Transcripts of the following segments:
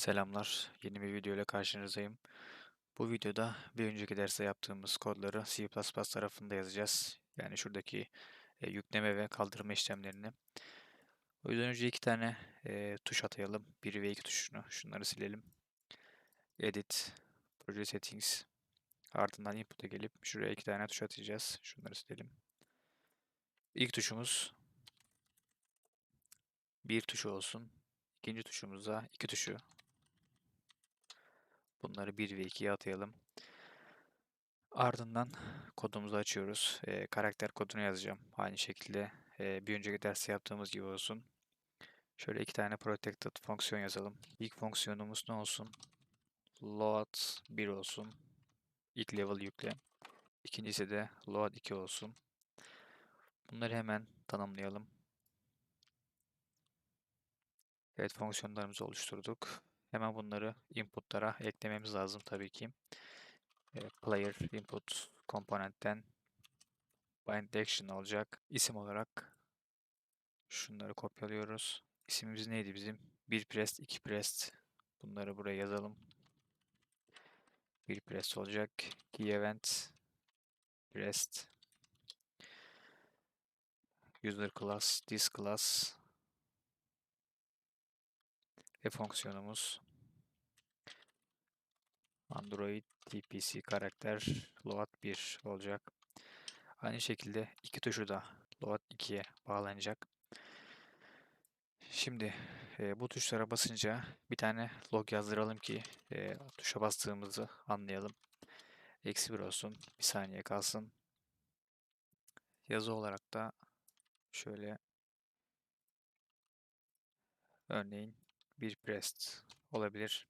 Selamlar, yeni bir video ile karşınızdayım. Bu videoda bir önceki derste yaptığımız kodları C++ tarafında yazacağız. Yani şuradaki e, yükleme ve kaldırma işlemlerini. O yüzden önce iki tane e, tuş atayalım. 1 ve 2 tuşunu. Şunları silelim. Edit, Project Settings. Ardından Input'a gelip şuraya iki tane tuş atacağız. Şunları silelim. İlk tuşumuz bir tuşu olsun. İkinci tuşumuza iki tuşu Bunları 1 ve 2'ye atayalım. Ardından kodumuzu açıyoruz. E, karakter kodunu yazacağım. Aynı şekilde e, bir önceki derste yaptığımız gibi olsun. Şöyle iki tane protected fonksiyon yazalım. İlk fonksiyonumuz ne olsun? Load 1 olsun. İlk level yükle. İkincisi de load 2 olsun. Bunları hemen tanımlayalım. Evet fonksiyonlarımızı oluşturduk. Hemen bunları inputlara eklememiz lazım tabii ki. E, player input komponentten bind action olacak. İsim olarak şunları kopyalıyoruz. İsmimiz neydi bizim? 1 pressed, 2 pressed. Bunları buraya yazalım. 1 pressed olacak. Key event pressed user class, this class ve fonksiyonumuz Android TPC karakter load 1 olacak. Aynı şekilde iki tuşu da load 2'ye bağlanacak. Şimdi e, bu tuşlara basınca bir tane log yazdıralım ki e, tuşa bastığımızı anlayalım. Eksi 1 olsun. Bir saniye kalsın. Yazı olarak da şöyle örneğin bir pressed olabilir.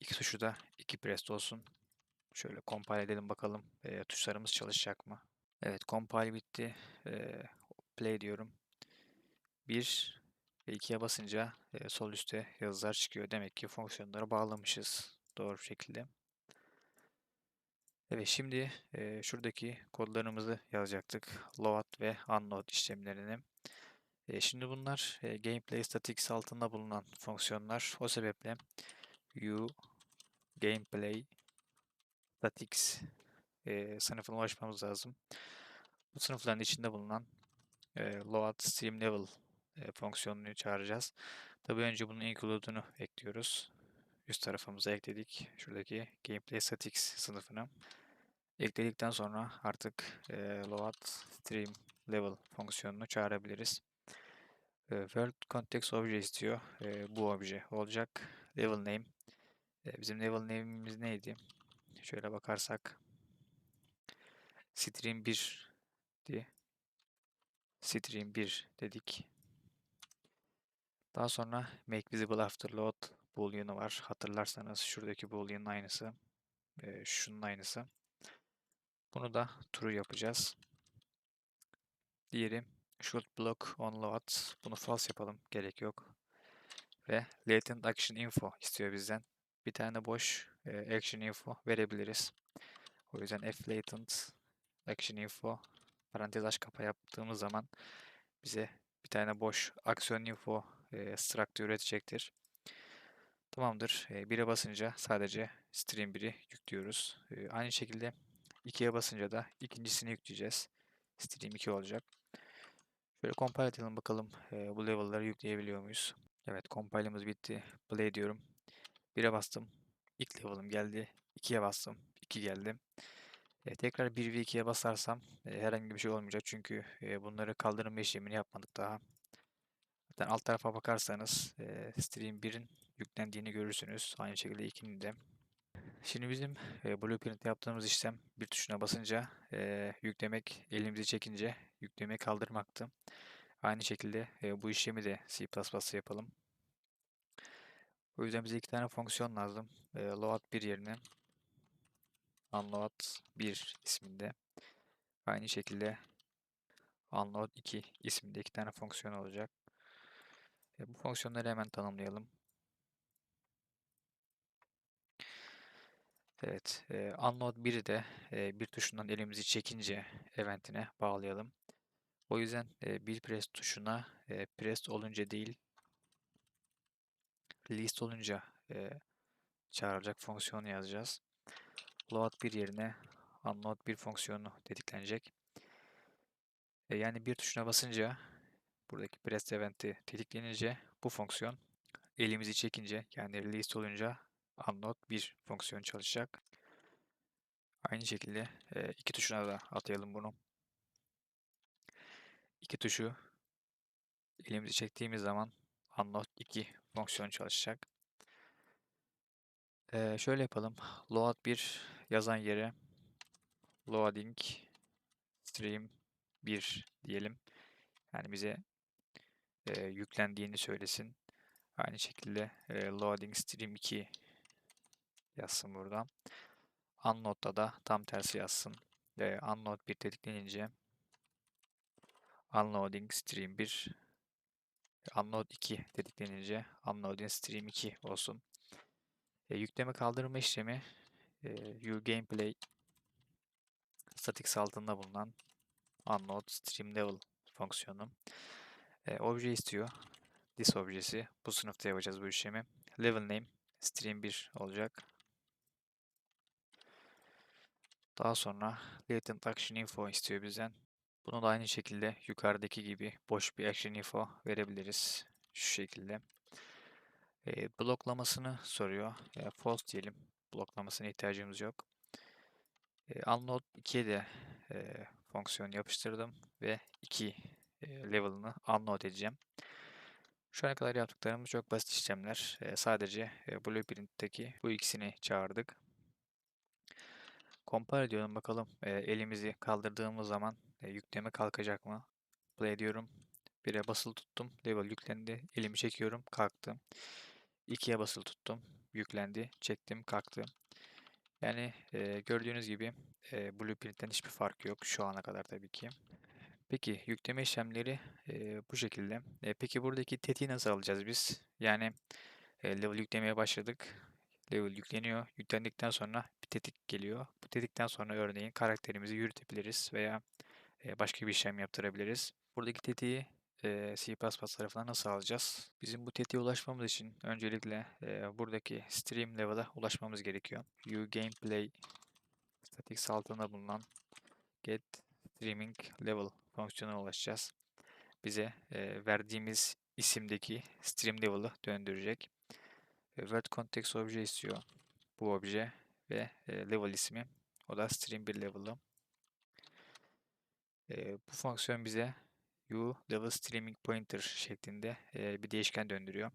İki tuşu da iki pressed olsun. Şöyle compile edelim bakalım e, tuşlarımız çalışacak mı? Evet compile bitti. E, play diyorum. 1 ve 2'ye basınca e, sol üstte yazılar çıkıyor. Demek ki fonksiyonları bağlamışız doğru şekilde. Evet şimdi e, şuradaki kodlarımızı yazacaktık. Load ve unload işlemlerini. E, şimdi bunlar e, gameplay statistics altında bulunan fonksiyonlar. O sebeple u gameplay statistics e, sınıfına ulaşmamız lazım. Bu sınıfların içinde bulunan e, load stream level e, fonksiyonunu çağıracağız. Tabi önce bunun include'unu ekliyoruz. Üst tarafımıza ekledik. Şuradaki gameplay statistics sınıfını. Ekledikten sonra artık e, load stream level fonksiyonunu çağırabiliriz. World context obje istiyor. E, bu obje olacak. Level name. E, bizim level name'imiz neydi? Şöyle bakarsak stream 1 diye stream 1 dedik. Daha sonra make visible after load boolean'ı var. Hatırlarsanız şuradaki boolean'ın aynısı. E, şunun aynısı. Bunu da true yapacağız. Diğeri should block on load. Bunu false yapalım. Gerek yok. Ve latent action info istiyor bizden. Bir tane boş e, action info verebiliriz. O yüzden f latent action info parantez aç kapa yaptığımız zaman bize bir tane boş aksiyon info e, struct üretecektir. Tamamdır. E, 1'e basınca sadece stream 1'i yüklüyoruz. E, aynı şekilde 2'ye basınca da ikincisini yükleyeceğiz. Stream 2 olacak. Şöyle compile edelim bakalım e, bu level'ları yükleyebiliyor muyuz? Evet compile'ımız bitti. Play diyorum. 1'e bastım. İlk level'ım geldi. 2'ye bastım. 2 geldi. E, tekrar 1 ve 2'ye basarsam e, herhangi bir şey olmayacak. Çünkü e, bunları kaldırma işlemini yapmadık daha. Zaten alt tarafa bakarsanız e, Stream 1'in yüklendiğini görürsünüz. Aynı şekilde 2'nin de. Şimdi bizim e, Blueprint yaptığımız işlem bir tuşuna basınca e, yüklemek, elimizi çekince yüklemeyi kaldırmaktı. Aynı şekilde e, bu işlemi de C++'da yapalım. O yüzden bize iki tane fonksiyon lazım. E, load 1 yerine unload 1 isminde. Aynı şekilde unload 2 isminde iki tane fonksiyon olacak. E, bu fonksiyonları hemen tanımlayalım. Evet, e, unload 1'i de e, bir tuşundan elimizi çekince eventine bağlayalım. O yüzden e, bir press tuşuna e, press olunca değil list olunca e, çağrılacak fonksiyonu yazacağız. Load 1 yerine unload 1 fonksiyonu tetiklenecek. E, yani bir tuşuna basınca buradaki press event'i tetiklenince bu fonksiyon elimizi çekince yani release olunca unload 1 fonksiyon çalışacak. Aynı şekilde e, iki tuşuna da atayalım bunu. İki tuşu elimizi çektiğimiz zaman unload 2 fonksiyon çalışacak. E, şöyle yapalım. Load 1 yazan yere loading stream 1 diyelim. Yani bize e, yüklendiğini söylesin. Aynı şekilde e, loading stream 2 yazsın burada. Unload'da da tam tersi yazsın. Ve unload 1 tetiklenince unloading stream 1 unload 2 tetiklenince unloading stream 2 olsun. E, yükleme kaldırma işlemi e, uGameplay static altında bulunan unload stream level fonksiyonu. E, obje istiyor. This objesi. Bu sınıfta yapacağız bu işlemi. Level name stream 1 olacak. Daha sonra latent action info istiyor bizden. Bunu da aynı şekilde yukarıdaki gibi boş bir action info verebiliriz. Şu şekilde. E, bloklamasını soruyor. E, false diyelim. Bloklamasına ihtiyacımız yok. E, unload 2'ye de e, fonksiyon yapıştırdım ve 2 e, level'ını unload edeceğim. Şu ana kadar yaptıklarımız çok basit işlemler. E, sadece e, Blueprint'teki bu ikisini çağırdık. Compare diyorum bakalım e, elimizi kaldırdığımız zaman e, yükleme kalkacak mı? Play diyorum. 1'e basılı tuttum. Level yüklendi. Elimi çekiyorum. Kalktı. 2'ye basılı tuttum. Yüklendi. Çektim. Kalktı. Yani e, gördüğünüz gibi e, Blueprint'ten hiçbir fark yok şu ana kadar tabii ki. Peki yükleme işlemleri e, bu şekilde. E, peki buradaki tetiği nasıl alacağız biz? Yani e, level yüklemeye başladık. Level yükleniyor. Yüklendikten sonra bir tetik geliyor. Bu tetikten sonra örneğin karakterimizi yürütebiliriz veya başka bir işlem yaptırabiliriz. Buradaki tetiği C++ tarafından nasıl alacağız? Bizim bu tetiğe ulaşmamız için öncelikle buradaki stream level'a ulaşmamız gerekiyor. uGameplay statics altında bulunan get streaming level fonksiyonuna ulaşacağız. Bize verdiğimiz isimdeki stream level'ı döndürecek. Word context obje istiyor. Bu obje ve level ismi. O da stream 1 level'ı. E, bu fonksiyon bize u level streaming pointer şeklinde e, bir değişken döndürüyor.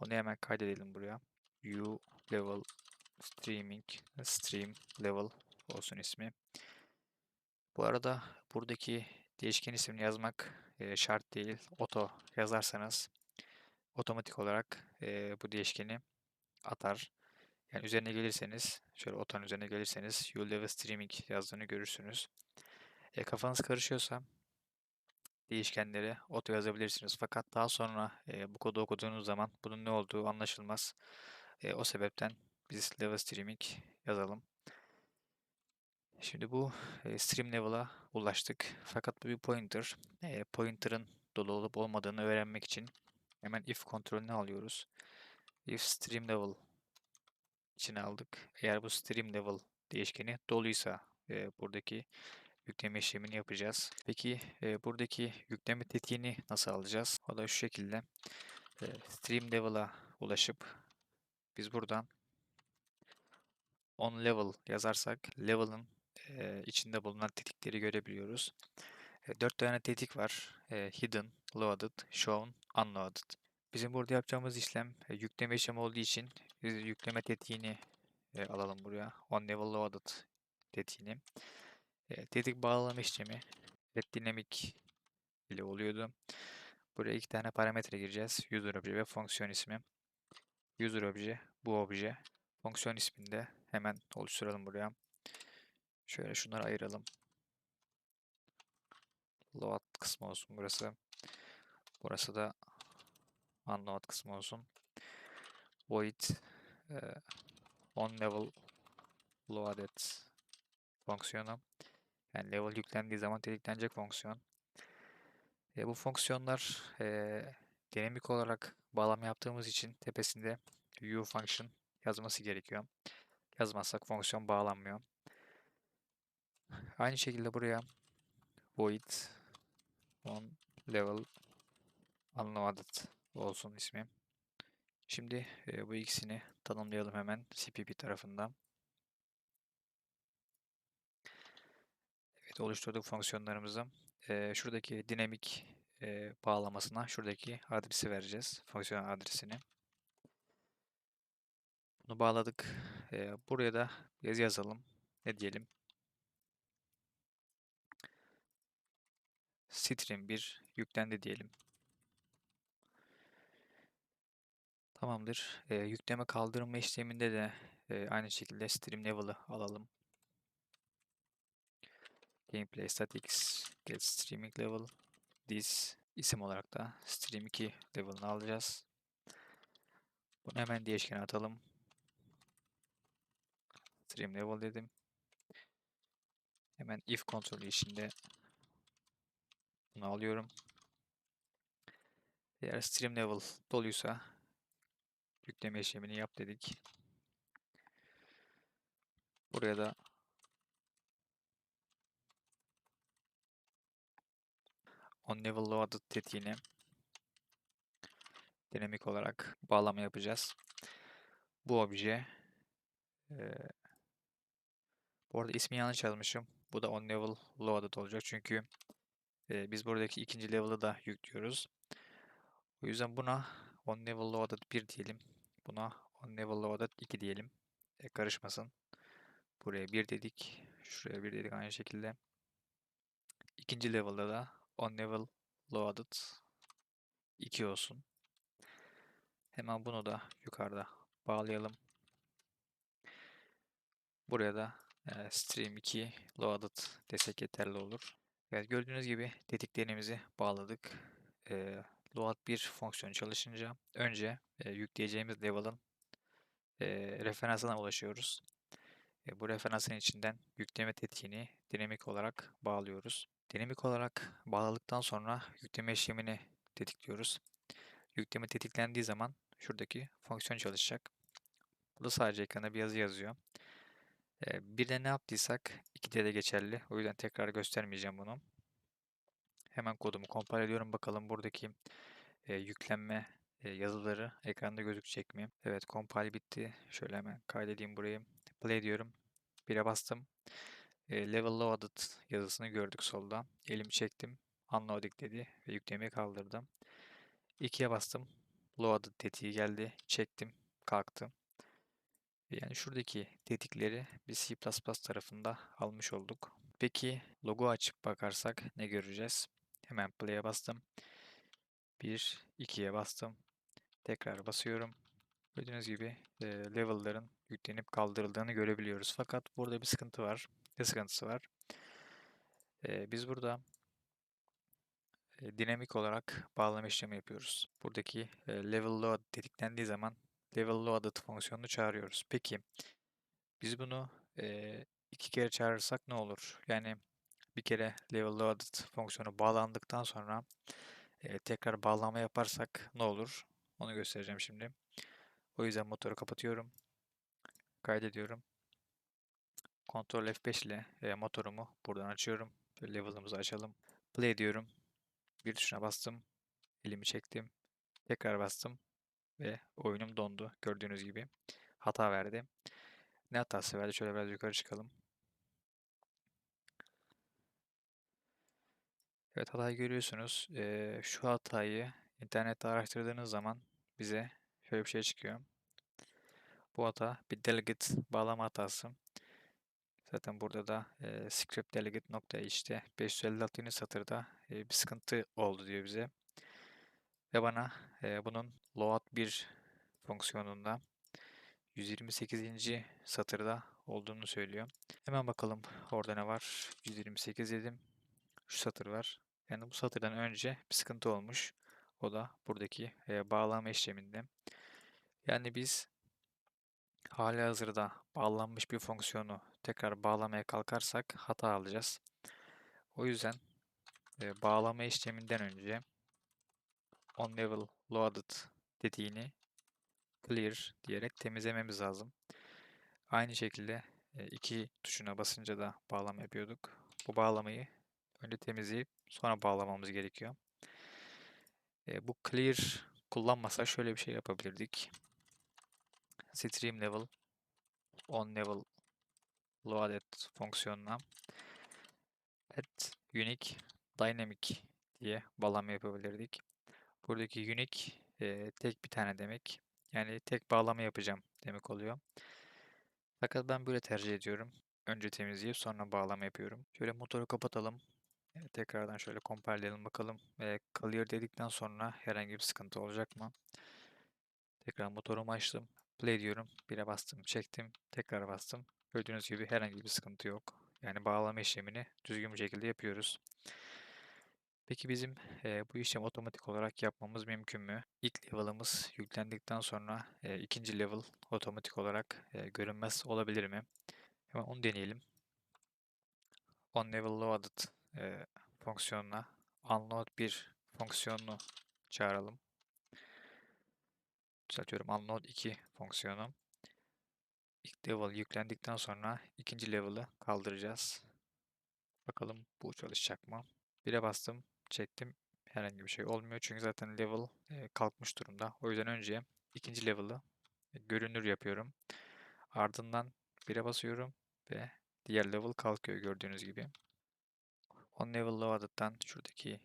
Onu hemen kaydedelim buraya. u level streaming stream level olsun ismi. Bu arada buradaki değişken ismini yazmak e, şart değil. Auto yazarsanız otomatik olarak e, bu değişkeni atar. Yani üzerine gelirseniz, şöyle otanın üzerine gelirseniz you level streaming yazdığını görürsünüz. E, kafanız karışıyorsa değişkenleri auto yazabilirsiniz. Fakat daha sonra e, bu kodu okuduğunuz zaman bunun ne olduğu anlaşılmaz. E, o sebepten biz level streaming yazalım. Şimdi bu e, stream level'a ulaştık. Fakat bu bir pointer. E, pointer'ın dolu olup olmadığını öğrenmek için hemen if kontrolünü alıyoruz. If stream level içine aldık. Eğer bu stream level değişkeni doluysa e, buradaki yükleme işlemini yapacağız. Peki e, buradaki yükleme tetiğini nasıl alacağız? O da şu şekilde. E, stream level'a ulaşıp biz buradan on level yazarsak level'ın e, içinde bulunan tetikleri görebiliyoruz. E, 4 tane tetik var. E, hidden, loaded, shown, unloaded. Bizim burada yapacağımız işlem e, yükleme işlemi olduğu için biz yükleme tetiğini e, alalım buraya. On level loaded tetiğini. Tetik bağlama işlemi red dynamic ile oluyordu. Buraya iki tane parametre gireceğiz. User obje ve fonksiyon ismi. User obje, bu obje. Fonksiyon ismini de hemen oluşturalım buraya. Şöyle şunları ayıralım. Load kısmı olsun burası. Burası da unload kısmı olsun. Void on level loaded fonksiyonu. Yani level yüklendiği zaman tetiklenecek fonksiyon. E, bu fonksiyonlar e, dinamik olarak bağlama yaptığımız için tepesinde view function yazması gerekiyor. Yazmazsak fonksiyon bağlanmıyor. Aynı şekilde buraya void on level unloaded olsun ismi. Şimdi e, bu ikisini tanımlayalım hemen CPP tarafından. Evet oluşturduk fonksiyonlarımızı. E, şuradaki dinamik e, bağlamasına şuradaki adresi vereceğiz. Fonksiyon adresini. Bunu bağladık. E, buraya da yazı yazalım. Ne diyelim? Stream 1 yüklendi diyelim. Tamamdır. E, yükleme kaldırma işleminde de e, aynı şekilde stream level'ı alalım. Gameplay statics get streaming level this isim olarak da stream 2 level'ını alacağız. Bunu hemen değişkene atalım. Stream level dedim. Hemen if kontrolü içinde bunu alıyorum. Eğer stream level doluysa yükleme işlemini yap dedik. Buraya da on level loaded tetiğine dinamik olarak bağlama yapacağız. Bu obje e, bu arada ismi yanlış yazmışım. Bu da on level loaded olacak çünkü e, biz buradaki ikinci level'ı da yüklüyoruz. O yüzden buna on level loaded 1 diyelim. Buna on level loaded 2 diyelim. E, karışmasın. Buraya 1 dedik. Şuraya 1 dedik aynı şekilde. İkinci level'da da on level loaded 2 olsun. Hemen bunu da yukarıda bağlayalım. Buraya da e, stream 2 loaded desek yeterli olur. Evet gördüğünüz gibi tetiklerimizi bağladık. E, load 1 fonksiyonu çalışınca önce e, yükleyeceğimiz level'ın referansına ulaşıyoruz. Bu referansın içinden yükleme tetiğini dinamik olarak bağlıyoruz. Dinamik olarak bağladıktan sonra yükleme işlemini tetikliyoruz. Yükleme tetiklendiği zaman şuradaki fonksiyon çalışacak. Burada sadece ekrana bir yazı yazıyor. E, bir de ne yaptıysak 2'de de geçerli. O yüzden tekrar göstermeyeceğim bunu. Hemen kodumu compile ediyorum. Bakalım buradaki e, yüklenme e, yazıları ekranda gözükecek mi? Evet compile bitti. Şöyle hemen kaydedeyim burayı. Play diyorum. 1'e bastım. E, level loaded yazısını gördük solda. Elimi çektim. Unloading dedi ve yüklemeyi kaldırdım. 2'ye bastım. Loaded tetiği geldi. Çektim. Kalktı. Yani şuradaki tetikleri biz C++ tarafında almış olduk. Peki logo açıp bakarsak ne göreceğiz? Hemen play'e bastım. 1, 2'ye bastım. Tekrar basıyorum. Gördüğünüz gibi e, level'ların yüklenip kaldırıldığını görebiliyoruz. Fakat burada bir sıkıntı var. Ne sıkıntısı var? E, biz burada e, dinamik olarak bağlama işlemi yapıyoruz. Buradaki e, level load tetiklendiği zaman level loaded fonksiyonunu çağırıyoruz. Peki biz bunu e, iki kere çağırırsak ne olur? Yani bir kere level loaded fonksiyonu bağlandıktan sonra e, tekrar bağlama yaparsak ne olur? Onu göstereceğim şimdi. O yüzden motoru kapatıyorum. Kaydediyorum. Ctrl F5 ile e, motorumu buradan açıyorum. Level'ımızı açalım. Play diyorum. Bir tuşuna bastım. Elimi çektim. Tekrar bastım. Ve oyunum dondu. Gördüğünüz gibi. Hata verdi. Ne hatası verdi? Şöyle biraz yukarı çıkalım. Evet hatayı görüyorsunuz. Ee, şu hatayı internette araştırdığınız zaman bize şöyle bir şey çıkıyor. Bu hata bir delegate bağlama hatası. Zaten burada da e, script delegate nokta işte 556. satırda e, bir sıkıntı oldu diyor bize. Ve bana e, bunun load 1 fonksiyonunda 128. satırda olduğunu söylüyor. Hemen bakalım orada ne var. 128 dedim. Şu satır var. Yani bu satırdan önce bir sıkıntı olmuş. O da buradaki e, bağlama işleminde. Yani biz hali hazırda bağlanmış bir fonksiyonu tekrar bağlamaya kalkarsak hata alacağız. O yüzden e, bağlama işleminden önce on level loaded dediğini clear diyerek temizlememiz lazım. Aynı şekilde e, iki tuşuna basınca da bağlama yapıyorduk. Bu bağlamayı önce temizleyip sonra bağlamamız gerekiyor. E, bu clear kullanmasa şöyle bir şey yapabilirdik. Stream level on level loaded fonksiyonuna add unique dynamic diye bağlama yapabilirdik. Buradaki unique e, tek bir tane demek. Yani tek bağlama yapacağım demek oluyor. Fakat ben böyle tercih ediyorum. Önce temizleyip sonra bağlama yapıyorum. Şöyle motoru kapatalım. E, tekrardan şöyle compile'leyelim bakalım. E, clear dedikten sonra herhangi bir sıkıntı olacak mı? Tekrar motorumu açtım. Play diyorum. Bire bastım, çektim. Tekrar bastım. Gördüğünüz gibi herhangi bir sıkıntı yok. Yani bağlama işlemini düzgün bir şekilde yapıyoruz. Peki bizim e, bu işlemi otomatik olarak yapmamız mümkün mü? İlk level'ımız yüklendikten sonra e, ikinci level otomatik olarak e, görünmez olabilir mi? Hemen onu deneyelim. On level loaded e, fonksiyonuna unload bir fonksiyonunu çağıralım. Düzeltiyorum unload 2 fonksiyonu. İlk level yüklendikten sonra ikinci level'ı kaldıracağız. Bakalım bu çalışacak mı? Bire bastım, çektim. Herhangi bir şey olmuyor çünkü zaten level e, kalkmış durumda. O yüzden önce ikinci level'ı e, görünür yapıyorum. Ardından bire basıyorum ve diğer level kalkıyor gördüğünüz gibi. On level loaded'dan şuradaki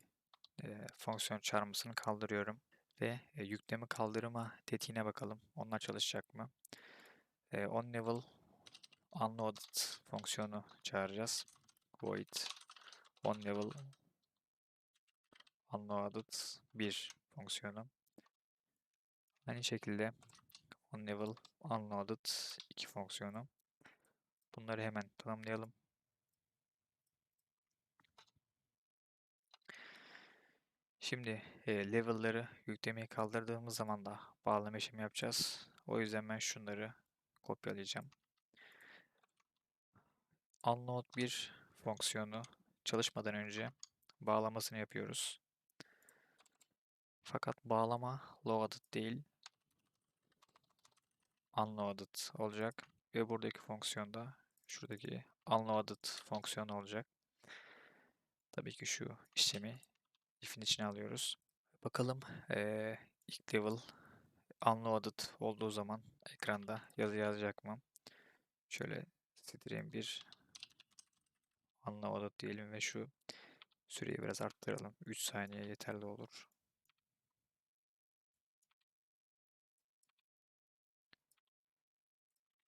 e, fonksiyon çağrısını kaldırıyorum ve yükleme kaldırma tetiğine bakalım. Onlar çalışacak mı? E, on level unloaded fonksiyonu çağıracağız. Void on level unloaded 1 fonksiyonu. Aynı şekilde on level unloaded 2 fonksiyonu. Bunları hemen tanımlayalım. Şimdi e, level'ları yüklemeyi kaldırdığımız zaman da bağlama işlemi yapacağız. O yüzden ben şunları kopyalayacağım. Unload bir fonksiyonu çalışmadan önce bağlamasını yapıyoruz. Fakat bağlama loaded değil unloaded olacak ve buradaki fonksiyonda şuradaki unloaded fonksiyonu olacak. Tabii ki şu işlemi if'in içine alıyoruz. Bakalım ee, ilk level unloaded olduğu zaman ekranda yazı yazacak mı? Şöyle stream bir unloaded diyelim ve şu süreyi biraz arttıralım. 3 saniye yeterli olur.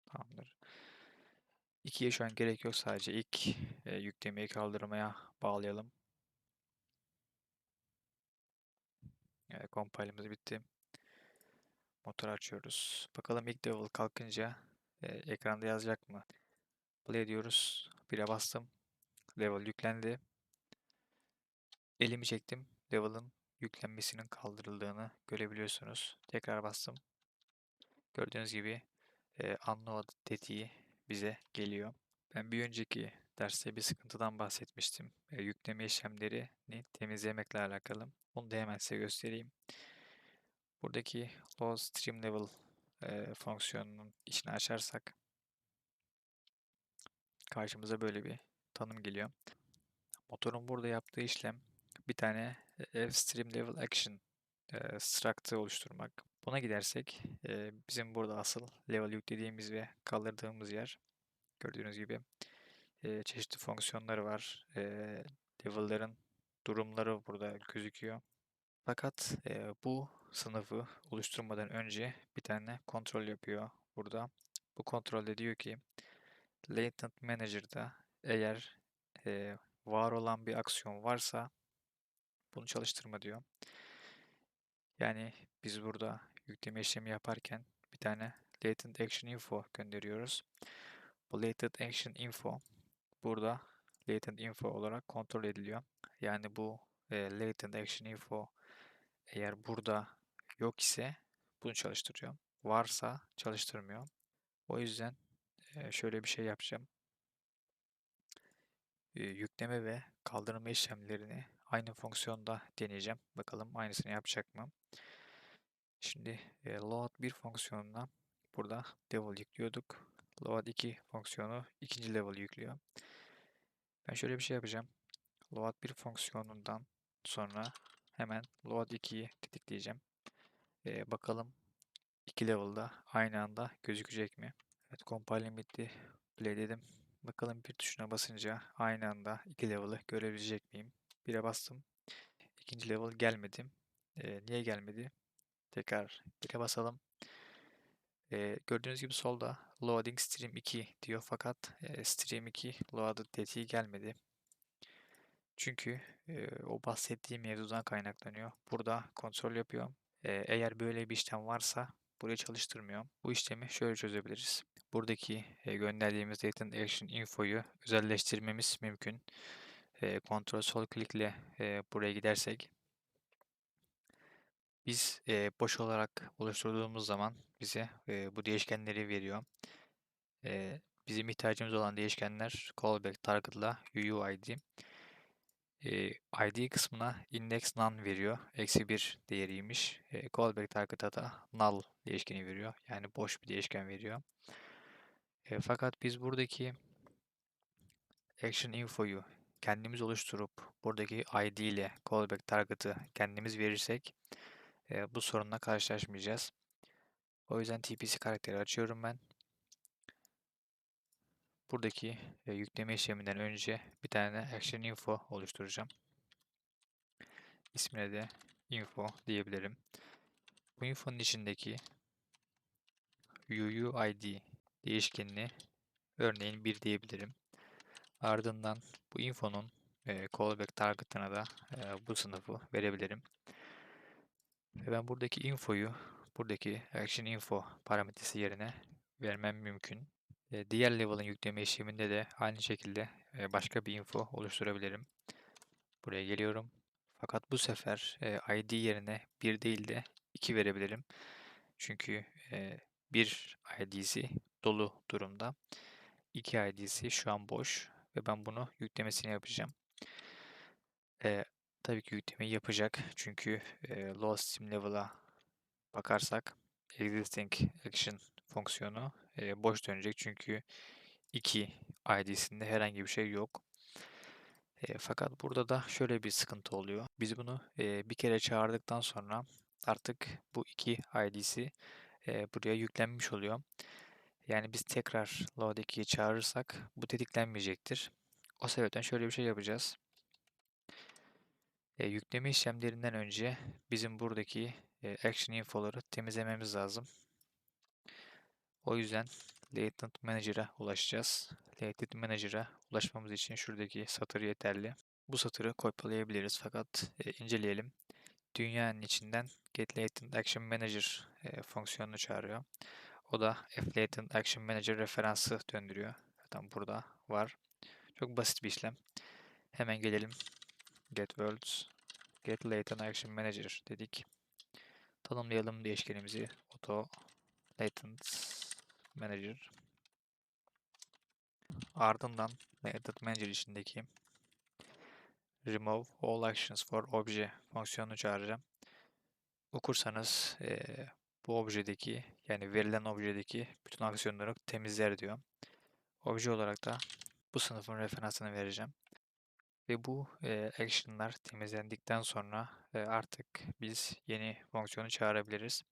Tamamdır. 2'ye şu an gerek yok. Sadece ilk e, yüklemeyi kaldırmaya bağlayalım. Evet, compile'ımız bitti. Motor açıyoruz. Bakalım ilk level kalkınca e, ekranda yazacak mı? Play diyoruz. 1'e bastım. Level yüklendi. Elimi çektim. Level'ın yüklenmesinin kaldırıldığını görebiliyorsunuz. Tekrar bastım. Gördüğünüz gibi e, unload dediği bize geliyor. Ben bir önceki derste bir sıkıntıdan bahsetmiştim. E, yükleme işlemlerini temizlemekle alakalı. Bunu da hemen size göstereyim. Buradaki load stream level e, fonksiyonunun içini açarsak karşımıza böyle bir tanım geliyor. Motorun burada yaptığı işlem bir tane ev stream level action e, structure oluşturmak. Buna gidersek e, bizim burada asıl level yüklediğimiz ve kaldırdığımız yer gördüğünüz gibi e, çeşitli fonksiyonları var. E, level'ların durumları burada gözüküyor. Fakat e, bu sınıfı oluşturmadan önce bir tane kontrol yapıyor burada. Bu kontrolde diyor ki Latent Manager'da eğer e, var olan bir aksiyon varsa bunu çalıştırma diyor. Yani biz burada yükleme işlemi yaparken bir tane latent action info gönderiyoruz. Bu latent action info burada latent info olarak kontrol ediliyor. Yani bu e, latent action info eğer burada yok ise bunu çalıştırıyor. Varsa çalıştırmıyor. O yüzden şöyle bir şey yapacağım. Yükleme ve kaldırma işlemlerini aynı fonksiyonda deneyeceğim. Bakalım aynısını yapacak mı? Şimdi load 1 fonksiyonuna burada level yüklüyorduk. Load 2 fonksiyonu ikinci level yüklüyor. Ben şöyle bir şey yapacağım. Load 1 fonksiyonundan sonra hemen load 2'yi tetikleyeceğim. E, bakalım 2 level'da aynı anda gözükecek mi? Evet compiling bitti. Play dedim. Bakalım bir tuşuna basınca aynı anda 2 level'ı görebilecek miyim? 1'e bastım. İkinci level gelmedi. E, niye gelmedi? Tekrar 1'e basalım. E, gördüğünüz gibi solda loading stream 2 diyor fakat e, stream 2 loaded dediği gelmedi. Çünkü e, o bahsettiğim mevzudan kaynaklanıyor. Burada kontrol yapıyor. E, eğer böyle bir işlem varsa buraya çalıştırmıyor. Bu işlemi şöyle çözebiliriz. Buradaki e, gönderdiğimiz latent action info'yu özelleştirmemiz mümkün. E, Ctrl sol klikle e, buraya gidersek biz e, boş olarak oluşturduğumuz zaman bize e, bu değişkenleri veriyor. E, bizim ihtiyacımız olan değişkenler callback target'la UUID. E, ID kısmına index none veriyor. Eksi bir değeriymiş. E, callback target'a da null değişkeni veriyor. Yani boş bir değişken veriyor. E, fakat biz buradaki action info'yu kendimiz oluşturup buradaki ID ile callback target'ı kendimiz verirsek e, bu sorunla karşılaşmayacağız. O yüzden TPC karakteri açıyorum ben. Buradaki e, yükleme işleminden önce bir tane action info oluşturacağım. İsmine de info diyebilirim. Bu infonun içindeki UUID değişkenini örneğin 1 diyebilirim. Ardından bu infonun e, callback target'ına da e, bu sınıfı verebilirim. Ve ben buradaki infoyu buradaki action info parametresi yerine vermem mümkün. Diğer level'ın yükleme işleminde de aynı şekilde başka bir info oluşturabilirim. Buraya geliyorum. Fakat bu sefer ID yerine 1 değil de 2 verebilirim. Çünkü 1 ID'si dolu durumda. 2 ID'si şu an boş ve ben bunu yüklemesini yapacağım. Tabii ki yüklemeyi yapacak. Çünkü e, low level'a bakarsak existing action fonksiyonu e, boş dönecek. Çünkü 2 ID'sinde herhangi bir şey yok. E, fakat burada da şöyle bir sıkıntı oluyor. Biz bunu e, bir kere çağırdıktan sonra artık bu iki ID'si e, buraya yüklenmiş oluyor. Yani biz tekrar load 2'yi çağırırsak bu tetiklenmeyecektir. O sebepten şöyle bir şey yapacağız. E, yükleme işlemlerinden önce bizim buradaki e, action infoları temizlememiz lazım. O yüzden Latent Manager'a ulaşacağız. Latent Manager'a ulaşmamız için şuradaki satır yeterli. Bu satırı kopyalayabiliriz fakat e, inceleyelim. Dünyanın içinden Get Latent Action Manager e, fonksiyonunu çağırıyor. O da F Latent Action Manager referansı döndürüyor. Zaten burada var. Çok basit bir işlem. Hemen gelelim. Get Worlds Get Latent Action Manager dedik. Tanımlayalım değişkenimizi. Auto Latent Manager. Ardından Latent Manager içindeki Remove All Actions for Obje fonksiyonunu çağıracağım. Okursanız e, bu objedeki yani verilen objedeki bütün aksiyonları temizler diyor. Obje olarak da bu sınıfın referansını vereceğim. Ve bu e, action'lar temizlendikten sonra e, artık biz yeni fonksiyonu çağırabiliriz.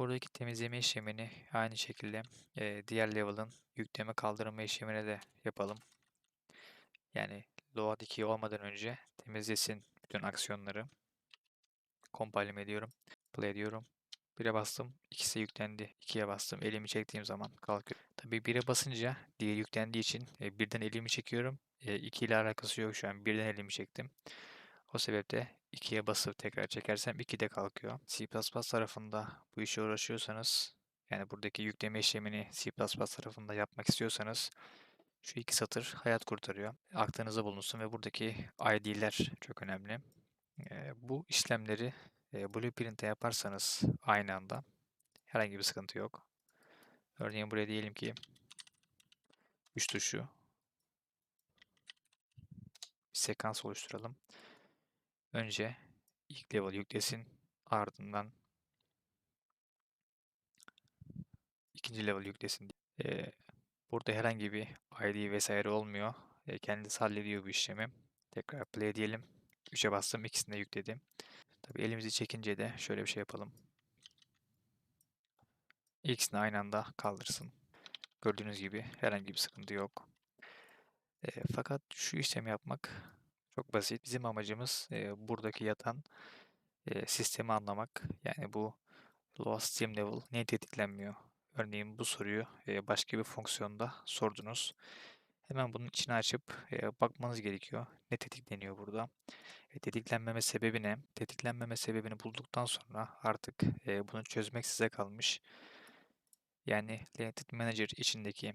Buradaki temizleme işlemini aynı şekilde e, diğer level'ın yükleme kaldırma işlemine de yapalım. Yani load 2 olmadan önce temizlesin bütün aksiyonları. Compile ediyorum. Play ediyorum. 1'e bastım. ikisi yüklendi. 2'ye bastım. Elimi çektiğim zaman kalkıyor. Tabii 1'e basınca diğer yüklendiği için e, birden elimi çekiyorum. 2 e, ile alakası yok şu an. Birden elimi çektim. O sebeple 2'ye basıp tekrar çekersem 2'de kalkıyor. C++ tarafında bu işe uğraşıyorsanız yani buradaki yükleme işlemini C++ tarafında yapmak istiyorsanız şu iki satır hayat kurtarıyor. Aklınıza bulunsun ve buradaki ID'ler çok önemli. E, bu işlemleri e, Blueprint'e yaparsanız aynı anda herhangi bir sıkıntı yok. Örneğin buraya diyelim ki 3 tuşu bir sekans oluşturalım. Önce ilk level yüklesin. Ardından ikinci level yüklesin. Ee, burada herhangi bir ID vesaire olmuyor. Ee, kendisi hallediyor bu işlemi. Tekrar play diyelim. 3'e bastım. ikisini de yükledim. Tabii elimizi çekince de şöyle bir şey yapalım. İkisini aynı anda kaldırsın. Gördüğünüz gibi herhangi bir sıkıntı yok. E, fakat şu işlemi yapmak çok basit. Bizim amacımız e, buradaki yatan e, sistemi anlamak. Yani bu low steam level niye tetiklenmiyor? Örneğin bu soruyu e, başka bir fonksiyonda sordunuz. Hemen bunun içini açıp e, bakmanız gerekiyor. Ne tetikleniyor burada? E, tetiklenmeme sebebi ne? Tetiklenmeme sebebini bulduktan sonra artık e, bunu çözmek size kalmış. Yani Limited Manager içindeki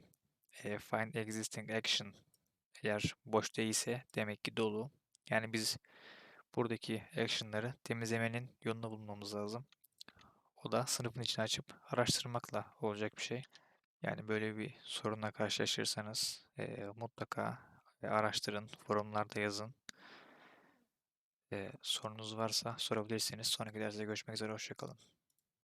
e, Find Existing Action eğer boş değilse demek ki dolu. Yani biz buradaki action'ları temizlemenin yolunu bulmamız lazım. O da sınıfın içine açıp araştırmakla olacak bir şey. Yani böyle bir sorunla karşılaşırsanız e, mutlaka araştırın, forumlarda yazın. E, sorunuz varsa sorabilirsiniz. Sonraki derste görüşmek üzere, hoşçakalın.